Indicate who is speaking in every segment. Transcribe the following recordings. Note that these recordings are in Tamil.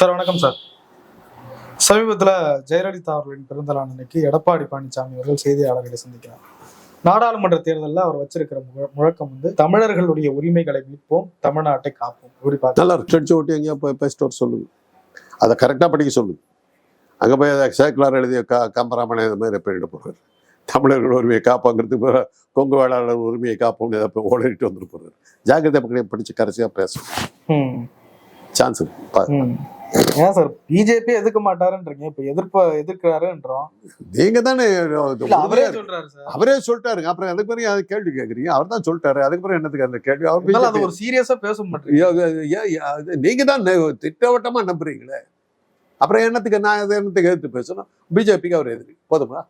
Speaker 1: சார் வணக்கம் சார். சமீபத்தில் ஜெயலலிதா அவர்களின் பிறந்தநாள் அன்னைக்கு எடப்பாடி பழனிசாமி அவர்கள் செய்தியாளர்களை சந்திக்கிறார். நாடாளுமன்ற தேர்தலில் அவர் வச்சிருக்கிற முழ- முழக்கம் வந்து தமிழர்களுடைய உரிமைகளை மீட்போம் தமிழ்நாட்டை காப்போம். இப்படி பார்த்தா
Speaker 2: நல்லா அடிச்சு ஓட்டி எங்கேயா போய் பேசிட்டு வர சொல்லுங்க. அதை கரெக்டாக படிக்க சொல்லுங்க. அங்கே போய் அதை சேக்குலார் எழுதிய க கம்பராமன் இந்த மாதிரி போயிட போகிறார் தமிழர்கள் உரிமையை காப்பாங்கிறதுக்கு கொங்கு வேளாளர் உரிமையை காப்போம்னு ஏதாவது போய் ஓடிட்டு வந்துட்டு போகிறார் ஜாக்கிரதை பக்கம் படித்து கடைசியாக பேசணும் சான்ஸ் இருக்கு.
Speaker 1: ஏன் சார்? பிஜேபி எதிர்க்க மாட்டாருன்றீங்க. இப்ப எதிர்ப்ப எதிர்க்கிறாருன்றோம்.
Speaker 2: நீங்க தானே
Speaker 1: அவரே சொல்றாரு
Speaker 2: அவரே சொல்லிட்டாருங்க. அப்புறம் அதுக்கு பிறகு அது கேள்வி கேட்குறீங்க அவர் தான் சொல்லிட்டாரு. அதுக்கு பிறகு என்னத்துக்கு அந்த கேள்வி? அவர்
Speaker 1: அது ஒரு சீரியஸா பேச மாட்டேங்க
Speaker 2: நீங்க தான் திட்டவட்டமா நம்புறீங்களே. அப்புறம் என்னத்துக்கு நான் அது என்னத்துக்கு எதிர்த்து பேசணும்? பிஜேபிக்கு அவர் எதிரி போதுமா?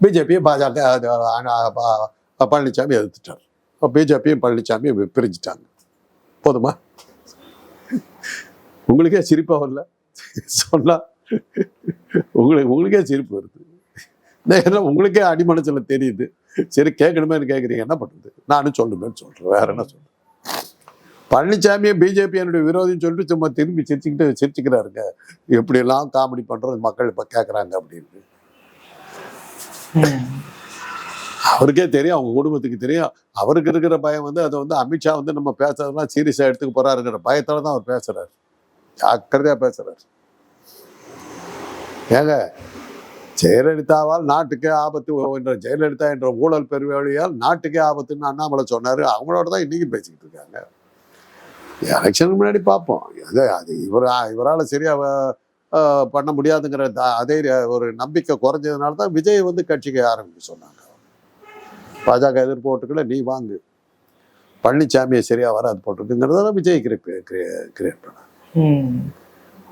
Speaker 2: பிஜேபியும் பாஜக பழனிசாமி எதிர்த்துட்டார். பிஜேபியும் பழனிசாமியும் பிரிஞ்சுட்டாங்க. போதுமா? உங்களுக்கே சிரிப்பாக வரல. சொன்னால் உங்களுக்கு உங்களுக்கே சிரிப்பு வருது. ஏன்னா என்ன உங்களுக்கே அடிமனசில் தெரியுது. சரி கேட்கணுமேனு கேட்குறீங்க என்ன பண்ணுறது நானும் சொல்லணுமேன்னு சொல்கிறேன் வேற என்ன சொல்கிறேன் பழனிசாமியும் பிஜேபி என்னுடைய விரோதின்னு சொல்லிட்டு சும்மா திரும்பி சிரிச்சுக்கிட்டு சிரிச்சுக்கிறாருங்க. எப்படியெல்லாம் காமெடி பண்ணுறது மக்கள் இப்போ கேட்குறாங்க அப்படின்னு. அவருக்கே தெரியும் அவங்க குடும்பத்துக்கு தெரியும். அவருக்கு இருக்கிற பயம் வந்து அதை வந்து அமித்ஷா வந்து நம்ம பேசுறதுலாம் சீரியஸாக எடுத்துக்க போறாருங்கிற பயத்தால தான் அவர் பேசுறாரு. ஜாக்கிரதையா பேசுறாரு. ஏங்க ஜெயலலிதாவால் நாட்டுக்கே ஆபத்து என்ற ஜெயலலிதா என்ற ஊழல் பெருவழியால் நாட்டுக்கே ஆபத்துன்னு அண்ணாமலை சொன்னாரு. அவங்களோட தான் இன்னைக்கு பேசிக்கிட்டு இருக்காங்க. எலெக்ஷனுக்கு முன்னாடி பார்ப்போம். அது அது இவர் இவரால் சரியாக பண்ண முடியாதுங்கிற த- அதே ஒரு நம்பிக்கை குறைஞ்சதுனால தான் விஜய் வந்து கட்சிக்கு ஆரம்பிக்க சொன்னாங்க. பாஜக எதிர்ப்பு ஓட்டுக்களை நீ வாங்கு. பழனிசாமியை சரியாக வராது போட்டிருக்குங்கிறதெல்லாம் விஜய் கிரியேட் பண்ண
Speaker 1: ம்.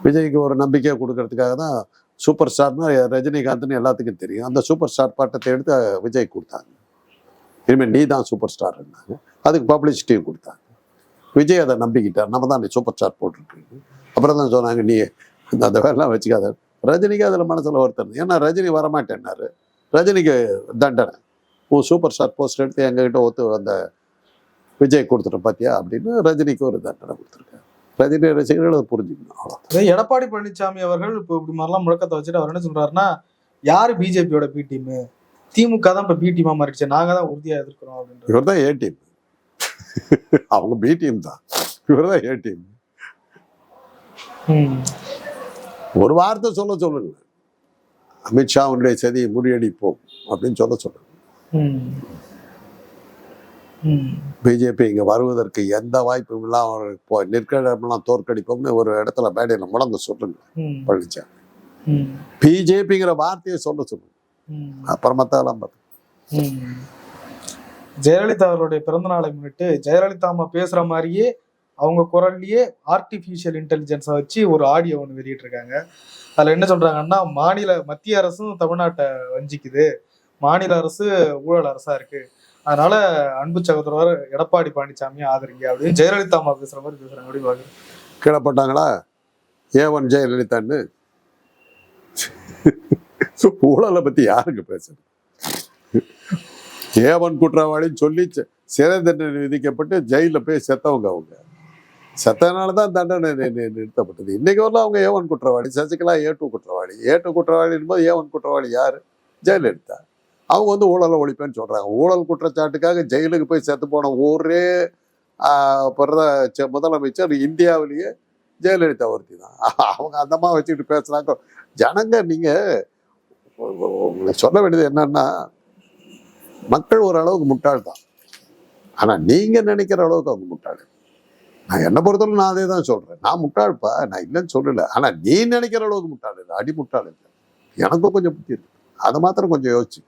Speaker 2: விஜய்க்கு ஒரு நம்பிக்கை கொடுக்கறதுக்காக தான் சூப்பர் ஸ்டார்னா ரஜினிகாந்த்னு எல்லாத்துக்கும் தெரியும். அந்த சூப்பர் ஸ்டார் பட்டத்தை எடுத்து விஜய் கொடுத்தாங்க. இனிமேல் நீ தான் சூப்பர் ஸ்டார்னாங்க அதுக்கு பப்ளிசிட்டியும் கொடுத்தாங்க. விஜய் அதை நம்பிக்கிட்டார். நம்ம தான் நீ சூப்பர் ஸ்டார் போட்டிருக்கீங்க. அப்புறம் தான் சொன்னாங்க நீ இந்த அந்த வேலைலாம் வச்சுக்காத. ரஜினிக்கு அதில் மனசில் ஒருத்தர் ஏன்னா ரஜினி வரமாட்டேன்னாரு. ரஜினிக்கு தண்டனை. உன் சூப்பர் ஸ்டார் போஸ்டர் எடுத்து எங்ககிட்ட ஒத்து அந்த விஜய் கொடுத்துட்ட பார்த்தியா அப்படின்னு ரஜினிக்கு ஒரு தண்டனை கொடுத்துருக்காரு. ரஜினி ரசிகர்கள் அதை புரிஞ்சுக்கணும்.
Speaker 1: எடப்பாடி பழனிசாமி அவர்கள் இப்போ இப்படி மாதிரிலாம் முழக்கத்தை வச்சுட்டு அவர் என்ன சொல்றாருன்னா யாரு பிஜேபியோட பி டீம் திமுக தான் இப்ப பி டீமா மாறிடுச்சு. நாங்க தான் உறுதியா எதிர்க்கிறோம் அப்படின்றது
Speaker 2: இவர் தான் ஏ டீம் அவங்க பி டீம் தான். இவர் தான் ஏ டீம். ஒரு வார்த்தை சொல்ல சொல்லுங்க. அமித்ஷாவுடைய சதியை முறியடிப்போம் அப்படின்னு சொல்ல சொல்லுங்க. பிஜேபி இங்க வருவதற்கு எந்த வாய்ப்பும் இல்லாம அவர் இப்போ நிற்கிற இடமெல்லாம் தோற்கடிப்போம்னு ஒரு இடத்துல மேடையில் முழங்க சொல்லுங்க
Speaker 1: ம்.
Speaker 2: பழனிசாமி
Speaker 1: ம்.
Speaker 2: பிஜேபிங்கிற வார்த்தையை சொல்ல சொல்லுங்க
Speaker 1: ம்.
Speaker 2: அப்புறமத்தான் பார்த்து
Speaker 1: ம். ஜெயலலிதா அவர்களுடைய பிறந்த நாளை முன்னிட்டு ஜெயலலிதா அம்மா பேசுற மாதிரியே அவங்க குரல்லையே ஆர்டிஃபிஷியல் இன்டெலிஜென்ஸை வச்சு ஒரு ஆடியோ ஒன்று வெளியிட்டிருக்காங்க அதுல என்ன சொல்றாங்கன்னா மாநில மத்திய அரசும் தமிழ்நாட்டை வஞ்சிக்குது மாநில அரசு ஊழல் அரசா இருக்கு அதனால அன்பு சகோதரர் எடப்பாடி பழனிசாமி ஆதரிங்க அப்படின்னு ஜெயலலிதா அம்மா பேசுற மாதிரி பேசுறாங்க. அப்படி பாக்குறேன்.
Speaker 2: கீழப்பட்டாங்களா? ஏவன் ஜெயலலிதான்னு? ஊழலை பத்தி யாருக்கு பேசுறது? ஏவன் குற்றவாளின்னு சொல்லி சிறை தண்டனை விதிக்கப்பட்டு ஜெயிலில் போய் செத்தவங்க அவங்க. செத்தனால தான் தண்டனை நிறுத்தப்பட்டது. இன்னைக்கு வரலாம் அவங்க ஏவன் குற்றவாளி. சசிகலா ஏ டூ குற்றவாளி. ஏ டூ குற்றவாளின் போது ஏவன் குற்றவாளி யாரு? ஜெயலலிதா. அவங்க வந்து ஊழலை ஒழிப்பேன்னு சொல்கிறாங்க ஊழல் குற்றச்சாட்டுக்காக ஜெயிலுக்கு போய் செத்து போன ஒரே ஆஹ், பிரத முதலமைச்சர் இந்தியாவிலேயே ஜெயலலிதா ஒருத்தி தான். அவங்க அந்தமாக வச்சுக்கிட்டு பேசுகிறாங்க ஜனங்க நீங்கள் சொல்ல வேண்டியது என்னன்னா மக்கள் ஓரளவுக்கு முட்டாள் தான். ஆனால் நீங்கள் நினைக்கிற அளவுக்கு அவங்க முட்டாள். நான் என்னை பொறுத்தவரை நான் அதே தான் சொல்கிறேன் நான் முட்டாள்ப்பா நான் இல்லைன்னு சொல்லலை. ஆனால் நீ நினைக்கிற அளவுக்கு முட்டாள் இல்லை. அடி முட்டாள் இல்லை. எனக்கும் கொஞ்சம் புத்தி இருக்கு. அதை மாத்திரம் கொஞ்சம் யோசிச்சு.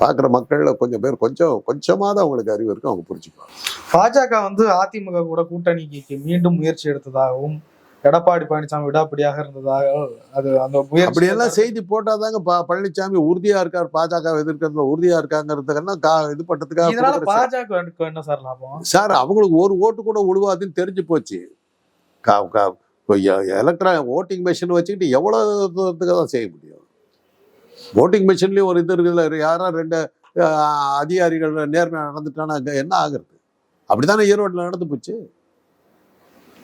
Speaker 2: பார்க்குற மக்கள்ல கொஞ்சம் பேர் கொஞ்சம் கொஞ்சமாவது அவங்களுக்கு அறிவு இருக்கு அவங்க புரிஞ்சுப்பாங்க
Speaker 1: பாஜக வந்து அதிமுக கூட கூட்டணிக்கு மீண்டும் முயற்சி எடுத்ததாகவும் எடப்பாடி பழனிசாமி விடாப்பிடியாக இருந்ததாக அது அந்த
Speaker 2: அப்படியெல்லாம் செய்தி போட்டாதாங்க ப பழனிசாமி உறுதியா இருக்கார் பாஜக எதிர்க்கிறதுல உறுதியா இருக்காங்கிறதுக்கெல்லாம் கா இது பண்றதுக்காக
Speaker 1: இதனால பாஜக என்ன சார் லாபம்?
Speaker 2: சார் அவங்களுக்கு ஒரு ஓட்டு கூட உழுவாதுன்னு தெரிஞ்சு போச்சு. எலக்ட்ரா ஓட்டிங் மிஷின் வச்சுக்கிட்டு எவ்வளவு தூரத்துக்கு தான் செய்ய முடியும்? ஓட்டிங் மிஷின்லேயும் ஒரு இது இருக்குல்ல யாரோ ரெண்டு அதிகாரிகள் நேர்மையாக நடந்துட்டானா அங்கே என்ன ஆகுறது? அப்படித்தானே ஈரோட்டில் நடந்து போச்சு?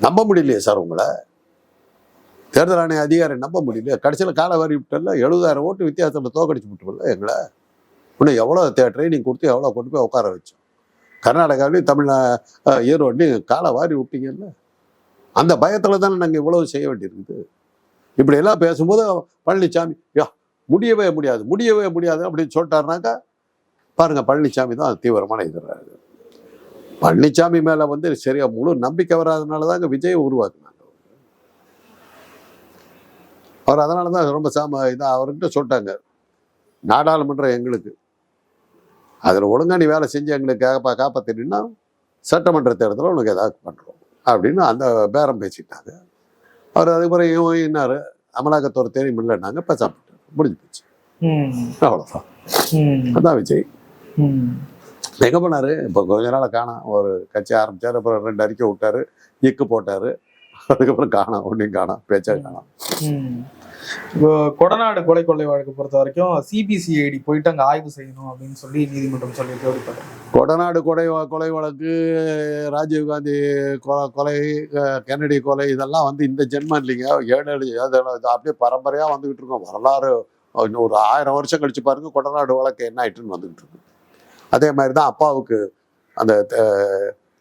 Speaker 2: நம்ப முடியலையே சார் உங்களை. தேர்தல் ஆணைய அதிகாரி நம்ப முடியல கடைசியில் காலை வாரி விட்டல எழுபதாயிரம் ஓட்டு வித்தியாசத்தில் தோக்கடிச்சு விட்டுருல எங்களை. இன்னும் எவ்வளோ ட்ரைனிங் கொடுத்து எவ்வளோ கொண்டு போய் உட்கார வச்சோம்? கர்நாடகாவிலையும் தமிழ் ஈரோட்லையும் காலை வாரி விட்டீங்கல்ல. அந்த பயத்தில் தானே நாங்கள் இவ்வளவு செய்ய வேண்டியிருக்குது? இப்படியெல்லாம் பேசும்போது பழனிசாமி யா முடியவே முடியாது முடியவே முடியாது அப்படின்னு சொல்லிட்டாருனாக்கா பாருங்க பழனிசாமி தான் தீவிரமான எதிராக பழனிசாமி மேலே வந்து சரியா முழு நம்பிக்கை வராதனால தாங்க விஜயை உருவாக்குனாங்க அவர். அதனால தான் ரொம்ப சாம இதாக அவர்கிட்ட சொல்லிட்டாங்க. நாடாளுமன்றம் எங்களுக்கு. அதில் ஒழுங்கா நீ வேலை செஞ்சு எங்களுக்கு காப்பா காப்பாற்றினா சட்டமன்ற தேர்தலில் உனக்கு ஏதாவது பண்ணுறோம் அப்படின்னு அந்த பேரம் பேசிட்டாங்க. அவர் அதுக்கப்புறம் இவன் என்னாரு அமலாக்கத்துறை தெரியும் இல்லைன்னாங்க பேசாம முடிஞ்சு போச்சு. அவ்வளோதான் அதான் விஜய். எங்க போனாரு? இப்போ கொஞ்ச நாள் காணோம். ஒரு கட்சி ஆரம்பிச்சாரு அப்புறம் ரெண்டு அறிக்கை விட்டாரு இக்கு போட்டாரு. அதுக்கப்புறம் காணோம். ஒன்றையும் காணோம். பேச்சா காணோம்.
Speaker 1: கொடநாடு கொலை கொள்ளை வழக்கு பொறுத்த வரைக்கும் சிபிசிஐடி போயிட்டு அங்க ஆய்வு செய்யணும் அப்படின்னு சொல்லி நீதிமன்றம் சொல்லி
Speaker 2: கொடநாடு கொலை கொலை வழக்கு ராஜீவ்காந்தி கொலை கொலை கென்னடி கொலை இதெல்லாம் வந்து இந்த ஜென்மம் இல்லைங்க. ஏழு ஏழு அப்படியே பரம்பரையா வந்துகிட்டு இருக்கோம். வரலாறு ஒரு ஆயிரம் வருஷம் கழிச்சு பாருங்க கொடநாடு வழக்கு என்ன ஆயிட்டுன்னு வந்துகிட்டு இருக்கு. அதே மாதிரி தான் அப்பாவுக்கு அந்த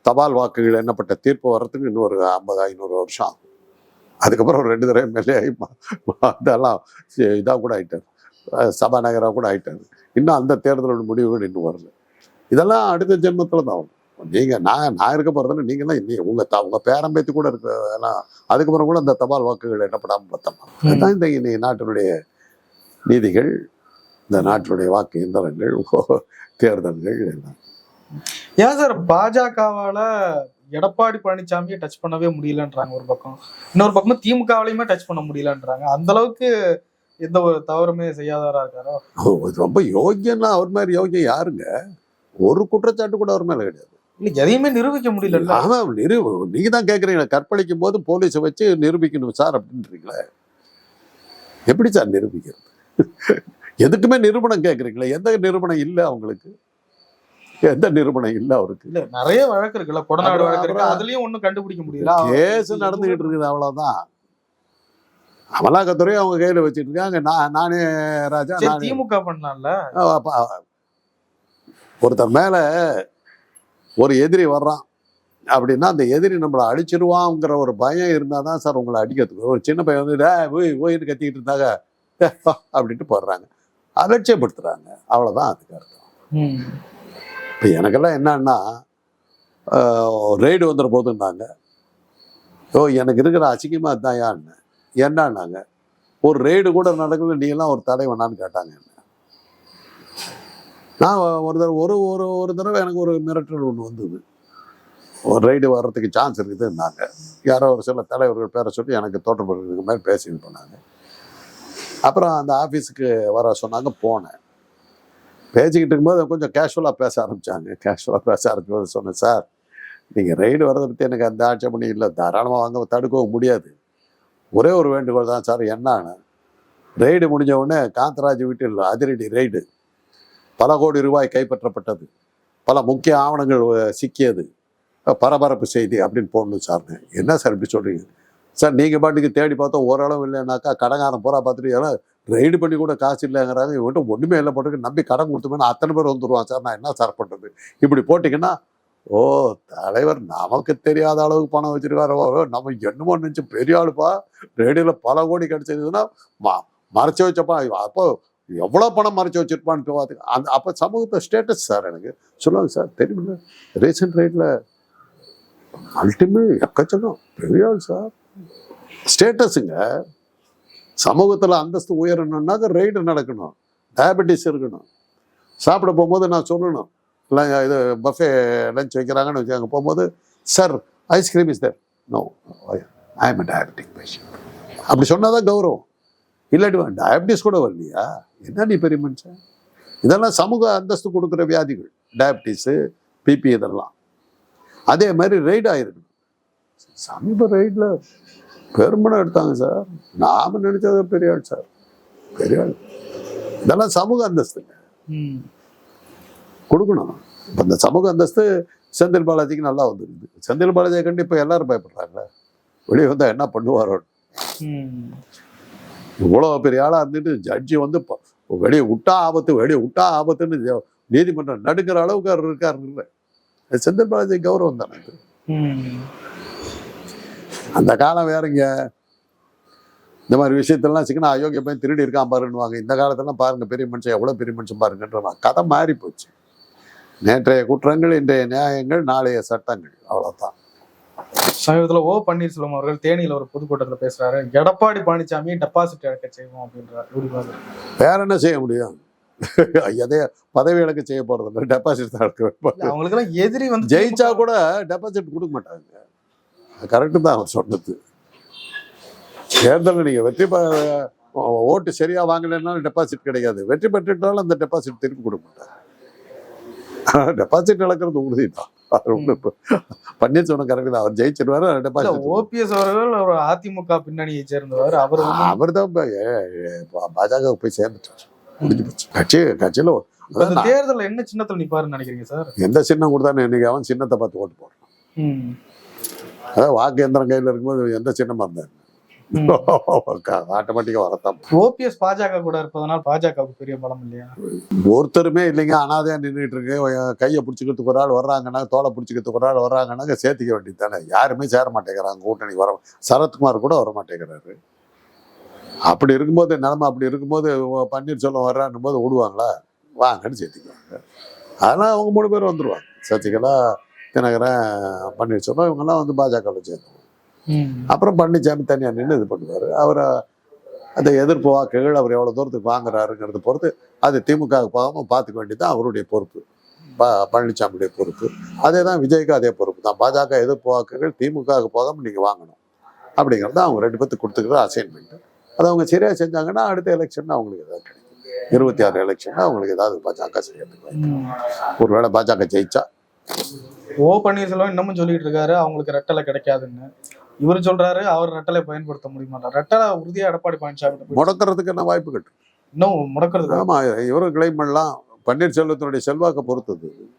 Speaker 2: தபால் வாக்குகள் எண்ணப்பட்ட தீர்ப்பு வர்றதுக்கு இன்னொரு ஐம்பது ஐநூறு வருஷம் ஆகும். அதுக்கப்புறம் ஒரு ரெண்டு தடவை எம்எல்ஏ ஆகி அதெல்லாம் இதாக கூட ஆயிட்டார். அஹ், சபாநாயகராக கூட ஆயிட்டார். இன்னும் அந்த தேர்தலோட முடிவுகள் இன்னும் வரல. இதெல்லாம் அடுத்த ஜென்மத்தில் தான் வரும். நீங்க நான் நான் இருக்க போறதுல நீங்களாம் இன்னி உங்க த- உங்க பேரம்பேத்து கூட இருக்க எல்லாம் அதுக்கப்புறம் கூட அந்த தபால் வாக்குகள் எண்ணப்படாம பார்த்தோம் அதுதான் இந்த இன்னைக்கு நாட்டினுடைய நீதிகள் இந்த நாட்டினுடைய வாக்கு எந்திரங்கள் தேர்தல்கள் எல்லாம்.
Speaker 1: ஏன் சார் பாஜகவால எடப்பாடி பழனிசாமியை டச் பண்ணவே முடியலன்றாங்க ஒரு பக்கம். இன்னொரு பக்கம் திமுகவிலையுமே டச் பண்ண முடியலன்றாங்க. அந்த அளவுக்கு எந்த ஒரு தவறுமே செய்யாதவரா இருக்காரோ?
Speaker 2: ரொம்ப யோக்கியம்னா அவர் மாதிரி யோக்கியம் யாருங்க? ஒரு குற்றச்சாட்டு கூட அவர் மேல கிடையாது.
Speaker 1: இல்ல எதையுமே நிரூபிக்க முடியல
Speaker 2: ஆமா நிரூ நீங்க தான் கேக்குறீங்க கற்பழிக்கும் போது போலீஸை வச்சு நிரூபிக்கணும் சார் அப்படின்றீங்களே? எப்படி சார் நிரூபிக்கிறது? எதுக்குமே நிரூபணம் கேக்குறீங்களே? எந்த நிரூபணம் இல்லை அவங்களுக்கு? எந்த நிரூபணம் இல்லை அவருக்கு.
Speaker 1: இல்ல நிறைய வழக்கு இருக்குல்ல கொடநாடு வழக்கு இருக்கு. அதுலயும் ஒண்ணும் கண்டுபிடிக்க முடியல
Speaker 2: கேஸ் நடந்துகிட்டு இருக்குது அவ்வளவுதான். அமலாக்கத்துறை அவங்க கையில வச்சிட்டு இருக்காங்க. நான் நானே ராஜா
Speaker 1: திமுக பண்ணலாம்ல.
Speaker 2: ஒருத்தர் மேல ஒரு எதிரி வர்றான். அப்படின்னா அந்த எதிரி நம்மளை அடிச்சிருவாங்கிற ஒரு பயம் இருந்தால் தான் சார் உங்களை அடிக்கிறதுக்கு. ஒரு சின்ன பையன் வந்து "டேய், ஓய் ஓயின்னு கத்திக்கிட்டு இருந்தாங்க. அப்படின்ட்டு போடுறாங்க. அலட்சியப்படுத்துறாங்க. அவ்வளோதான் அதுக்கு அர்த்தம். இப்போ எனக்கெல்லாம் என்னன்னா ரெய்டு வந்துட போதுன்னாங்க. ஓ எனக்கு இருக்கிற அசிங்கமாக தான் யான்னு என்னன்னாங்க ஒரு ரெய்டு கூட நடக்கல நீ எல்லாம் ஒரு தலைவனான்னு கேட்டாங்க என்ன. நான் ஒரு தடவை ஒரு ஒரு ஒரு தடவை எனக்கு ஒரு மிரட்டல் ஒன்று வந்தது. ஒரு ரைடு வர்றதுக்கு சான்ஸ் இருக்குதுன்னாங்க. யாரோ ஒரு சில தலைவர்கள் பேரை சொல்லி எனக்கு தோற்றப்படுறதுக்கு மாதிரி பேசிட்டு போனாங்க. அப்புறம் அந்த ஆஃபீஸுக்கு வர சொன்னாங்க போனேன். பேசிக்கிட்டு இருக்கும்போது கொஞ்சம் கேஷுவலாக பேச ஆரம்பிச்சாங்க. கேஷுவலாக பேச ஆரம்பிக்கும்போது சொன்னேன் சார் நீங்கள் ரைடு வர்றதை பற்றி எனக்கு அந்த ஆட்சேபணி இல்லை. தாராளமாக வாங்க தடுக்கவும் முடியாது. ஒரே ஒரு வேண்டுகோள் தான் சார். என்னன்னு ரெய்டு முடிஞ்ச உடனே காந்தராஜ் வீட்டில் அதிரடி ரெய்டு பல கோடி ரூபாய் கைப்பற்றப்பட்டது. பல முக்கிய ஆவணங்கள் சிக்கியது. பரபரப்பு செய்தி அப்படின்னு போடணும் சார்னு என்ன சார் இப்படி சொல்கிறீங்க சார் நீங்கள் பாட்டுக்கு தேடி பார்த்தோம் ஓரளவு இல்லைனாக்கா கடங்காரம் பூரா பார்த்துட்டு ஏன்னா ரைடு பண்ணி கூட காசு இல்லைங்கிறாங்க. இவங்ககிட்ட ஒன்றுமே இல்லை போட்டுக்கு நம்பி கடன் கொடுத்தோம்னா அத்தனை பேர் வந்துடுவான் சார் நான் என்ன சார் பண்ணுறது இப்படி போட்டிங்கன்னா ஓ தலைவர் நமக்கு தெரியாத அளவுக்கு பணம் வச்சிருக்காரு. ஓ, நம்ம என்னமோ நினச்சி பெரிய ஆளுப்பா. ரேடியோவில் பல கோடி கிடைச்சதுன்னா மா மறைச்சி வச்சப்பா. அப்போ எவ்வளோ பணம் மறைச்சி வச்சிருப்பான்னு பார்த்து அந்த அப்போ சமூகத்தை ஸ்டேட்டஸ் சார் எனக்கு. சொல்லுவாங்க சார் தெரியுமில்ல ரீசெண்ட் ரைட்டில் அல்டிமேட் எக்கச்சக்கம். பெரிய ஆள் சார். ஸ்டேட்டஸுங்க சமூகத்தில் அந்தஸ்து உயரணும்னாக்க ரைடு நடக்கணும். டயபெட்டிஸ் இருக்கணும். சாப்பிட போகும்போது நான் சொல்லணும். இல்லை இது பஃபே லஞ்ச் வைக்கிறாங்கன்னு வச்சு அங்கே போகும்போது sir ice cream is there no I am diabetic patient அப்படி சொன்னால் தான் கௌரவம். இல்லாட்டி டயபெட்டிஸ் கூட வரலையா? என்ன நீ பெரிய மனுஷன்? இதெல்லாம் சமூக அந்தஸ்து கொடுக்குற வியாதிகள். டயபெட்டிஸு பிபி இதெல்லாம். அதே மாதிரி ரைடு ஆயிருக்கணும். சமீப ரைடில் பெருமனம் எடுத்தாங்க சார். நாம நினைச்சது பெரிய ஆள் சார். பெரிய ஆள். இதெல்லாம் சமூக அந்தஸ்துங்க. கொடுக்கணும். இப்போ இந்த சமூக அந்தஸ்து செந்தில் பாலாஜிக்கு நல்லா வந்துருக்குது. செந்தில் பாலாஜியை கண்டு இப்போ எல்லாரும் பயப்படுறாங்க வெளியே வந்தால் என்ன பண்ணுவாரோ. இவ்வளோ பெரிய ஆளா இருந்துட்டு ஜட்ஜி வந்து வெளியே விட்டா ஆபத்து வெளியே விட்டா ஆபத்துன்னு நீதிமன்றம் நடுக்கிற அளவுக்கு அவர் இருக்காரு இல்லை அது செந்தில் பாலாஜி கௌரவம் தானே. அந்த காலம் வேறங்க. இந்த மாதிரி விஷயத்தெல்லாம் சிக்கனா அயோக்கிய பையன் திருடி இருக்கான் பாருன்னுவாங்க. இந்த காலத்தெல்லாம் பாருங்க பெரிய மனுஷன் எவ்வளோ பெரிய மனுஷன் பாருங்கன்ற கதை மாறி போச்சு. நேற்றைய குற்றங்கள் இன்றைய நியாயங்கள் நாளைய சட்டங்கள். அவ்வளோதான்
Speaker 1: சமீபத்துல ஓ பன்னீர்செல்வம் அவர்கள் தேனியில ஒரு பொதுக்கூட்டத்துல பேசுறாரு. எடப்பாடி பழனிசாமி டெபாசிட் இழக்க செய்வோம் அப்படின்றாரு?
Speaker 2: வேற என்ன செய்ய முடியும்? எதைய பதவி இழக்க செய்ய போறது இல்லை. டெபாசிட் தான் இழக்க வைப்பாங்க.
Speaker 1: இல்ல, அவங்களுக்கு எல்லாம் எதிரி வந்து
Speaker 2: ஜெயிச்சா கூட டெபாசிட் கொடுக்க மாட்டாங்க. கரெக்டு தான் அவர் சொன்னது. தேர்தலில் நீங்க வெற்றி ஓட்டு சரியா வாங்கலைன்னாலும் டெபாசிட் கிடைக்காது வெற்றி பெற்றுட்டாலும் அந்த டெபாசிட் திருப்பி கொடுக்க மாட்டாங்க டெபாசிட் இழக்கிறது உறுதி தான் இப்ப பன்னீர்செல்வம் கரெக்ட் தான். அவர் ஜெயிச்சிருவாரு டெபாசிட்
Speaker 1: ஓபிஎஸ் அவர்கள் ஒரு அதிமுக பின்னணியை சேர்ந்தவர். அவர்
Speaker 2: அவர் தான் பாஜக போய் சேர்ந்துட்டார். முடிஞ்சு போச்சு. கட்சி கட்சியில
Speaker 1: தேர்தல்ல என்ன சின்னத்துல நிப்பாருன்னு நினைக்கிறீங்க சார்?
Speaker 2: எந்த சின்னம் கொடுத்தாலும் இன்னைக்கு அவன் சின்னத்தை பார்த்து ஓட்டு போடுறான். அதாவது வாக்கு எந்திரம் கையில் இருக்கும்போது எந்த சின்னமா இருந்தாரு?
Speaker 1: ம்.
Speaker 2: ஆட்டோமேட்டிக்கா வரத்தான்
Speaker 1: ஓபிஎஸ் பாஜக கூட இருப்பதனால் பாஜகவுக்கு பெரிய பலம் இல்லையா?
Speaker 2: ஒருத்தருமே இல்லைங்க அனாதையா நின்றுட்டு இருக்கு. கையை பிடிச்சிக்கிறதுக்கு ஒரு ஆள் வர்றாங்கன்னா தோலை பிடிச்சிக்கிறதுக்கு ஒரு ஆள் வர்றாங்கன்னா சேர்த்திக்க வேண்டியது தானே யாருமே சேர மாட்டேங்கிறாங்க கூட்டணி வர சரத்குமார் கூட வர மாட்டேங்கிறாரு. அப்படி இருக்கும்போது நிலைமை அப்படி இருக்கும்போது பன்னீர்செல்வம் வர்றான்னும் போது விடுவாங்களா வாங்கன்னு சேர்த்திக்குவாங்க. அதெல்லாம் அவங்க மூணு பேர் வந்துருவாங்க. சசிகலா தினகரன் பன்னீர்செல்வம் இவங்கெல்லாம் வந்து பாஜகவில் சேர்ந்துருவாங்க
Speaker 1: ம்.
Speaker 2: அப்புறம் பழனிசாமி தனியாக நின்று இது பண்ணுவார். அவரை அந்த எதிர்ப்பு வாக்குகள் அவர் எவ்வளோ தூரத்துக்கு வாங்குறாருங்கிறத பொறுத்து அது திமுக போகாமல் பார்த்துக்க வேண்டியது தான் அவருடைய பொறுப்பு. ப பழனிசாமியுடைய பொறுப்பு. அதே தான் விஜய்க்கு அதே பொறுப்பு தான். பாஜக எதிர்ப்பு வாக்குகள் திமுகவுக்கு போகாமல் நீங்கள் வாங்கணும். அப்படிங்கிறது அவங்க ரெண்டு பேர்த்துக்கு கொடுத்துக்கிற அசைன்மெண்ட் அதை அவங்க சரியாக செஞ்சாங்கன்னா அடுத்த எலெக்ஷன் அவங்களுக்கு ஏதாவது கிடைக்கும். இருபத்தி ஆறு எலெக்ஷன் அவங்களுக்கு ஏதாவது பாஜக செய்யறதுக்கு. ஒருவேளை பாஜக ஜெயிச்சா
Speaker 1: ஓ பன்னீர்செல்வம் இன்னமும் சொல்லிட்டு இருக்காரு அவங்களுக்கு ரெட்டலை கிடைக்காதுன்னு. இவர் சொல்றாரு அவர் ரெட்டலை பயன்படுத்த முடியுமா? ரெட்டலை உறுதியா எடப்பாடி பழனிசாமி
Speaker 2: முடக்கிறதுக்கு என்ன வாய்ப்பு கட்டு?
Speaker 1: இன்னும் முடக்கிறது
Speaker 2: ஆமா இவரும் கிளைம் பண்ணலாம். பன்னீர்செல்வத்தினுடைய செல்வாக்கை பொறுத்தது.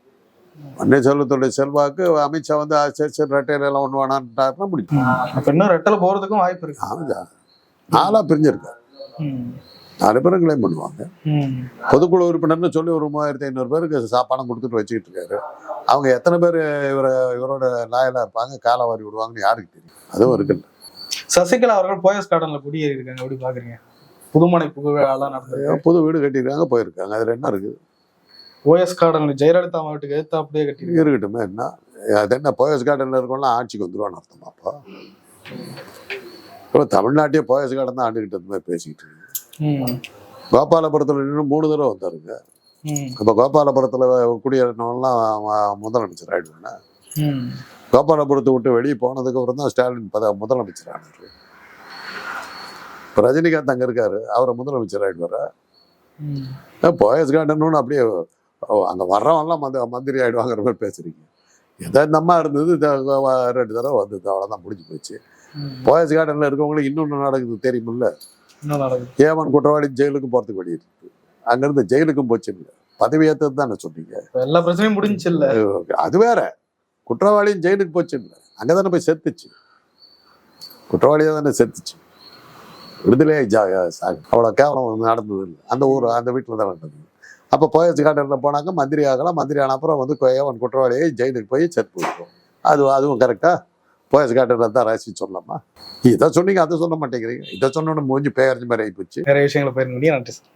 Speaker 2: பன்னீர்செல்வத்துடைய செல்வாக்கு அமித்ஷா வந்து "ஆ, சரி சரி ரெட்டையில எல்லாம் ஒன்று வேணான்ட்டாருன்னா முடியும்
Speaker 1: அப்ப இன்னும் ரெட்டலை போறதுக்கும் வாய்ப்பு இருக்கு.
Speaker 2: ஆமாம் நாலா பிரிஞ்சிருக்காரு.
Speaker 1: ம்.
Speaker 2: நாலு பேரும் கிளைம் பண்ணுவாங்க. பொதுக்குழு உறுப்பினர்னு சொல்லி ஒரு மூவாயிரத்தி ஐநூறு பேருக்கு பணம் கொடுத்துட்டு வச்சுக்கிட்டு இருக்காரு. அவங்க எத்தனை பேர் இவரை இவரோட லாயலா இருப்பாங்க காலை வாரி விடுவாங்கன்னு யாருக்கு தெரியும்? அதுவும் இருக்குல்ல
Speaker 1: சசிகலா அவர்கள் போயஸ் கார்டன்ல குடியேறி இருக்காங்க. எப்படி பாக்குறீங்க? புதுமனை புகழெல்லாம் நடந்தது
Speaker 2: புது வீடு கட்டியிருக்காங்க போயிருக்காங்க. அதுல என்ன இருக்குது?
Speaker 1: ஓஎஸ் கார்டன்ல ஜெயலலிதா வீட்டுக்கு எடுத்து அப்படியே கட்டி
Speaker 2: இருக்கட்டுமே என்ன? அது என்ன போயஸ் கார்டனில் இருக்கவங்களாம் ஆட்சிக்கு வந்துருவான்னு அர்த்தமாப்பா இப்போ தமிழ்நாட்டையே போயஸ் கார்டன் தான் ஆண்டுகிட்டு இருந்த மாதிரி பேசிக்கிட்டு இருக்கு. கோபாலபுரத்தில் நின்று மூணு தடவை வந்தாருங்க. அப்போ கோபாலபுரத்தில் குடியேறினவங்களாம் அவன் முதலமைச்சர் ஆயிடுவானே
Speaker 1: ம்.
Speaker 2: கோபாலபுரத்தை விட்டு வெளியே போனதுக்கு அப்புறம் தான் ஸ்டாலின் பத முதலமைச்சர் ஆனாரு இப்போ ரஜினிகாந்த் அங்கே இருக்காரு அவரை முதலமைச்சர் ஆயிடுவாரா. போயஸ் கார்டன் அப்படியே அங்கே வர்றவன்லாம் மந்த மந்திரி ஆயிடுவாங்கிற மாதிரி பேசுறீங்க ஏதோ இந்த அம்மா இருந்தது ரெண்டு தடவை வந்தது அவ்வளோதான் முடிஞ்சு போச்சு. போயஸ் கார்டனில் இருக்கவங்களுக்கு இன்னொன்று நடக்குது தெரியுமில்ல ஏவன் குற்றவாளி ஜெயிலுக்கும் போகிறதுக்கு வழி இருக்கு. அங்கேருந்து ஜெயிலுக்கும் போச்சு இல்லை பதவி ஏற்றது தானே சொன்னீங்க.
Speaker 1: எல்லா பிரச்சனையும் முடிஞ்சுச்சு இல்ல
Speaker 2: அது வேற. குற்றவாளியும் ஜெயிலுக்கு போச்சு இல்லை அங்கே தானே போய் செத்துச்சு. குற்றவாளியாக தானே செத்துச்சு. விடுதலையாய் ஜா சாகு அவ்வளோ கேவலம் நடந்தது இல்லை. அந்த ஊர் அந்த வீட்டில் தான் நடந்தது. அப்போ போயஸ் கார்டனில் போனாங்க மந்திரி ஆகலாம். மந்திரி ஆன அப்புறம் வந்து ஏவன் குற்றவாளியை ஜெயிலுக்கு போய் செத்து போயிருக்கோம் அது அதுவும் கரெக்டாக போயஸ் காட்டுறது தான் ராசி சொல்லலாமா? இதை சொன்னீங்க அதை சொல்ல மாட்டேங்கிறீங்க. இதை சொன்னோன்னு மூஞ்சி பேரஞ்சு மாதிரி ஆகி போச்சு.
Speaker 1: நிறைய விஷயங்களை பயிர் நன்றி சார்.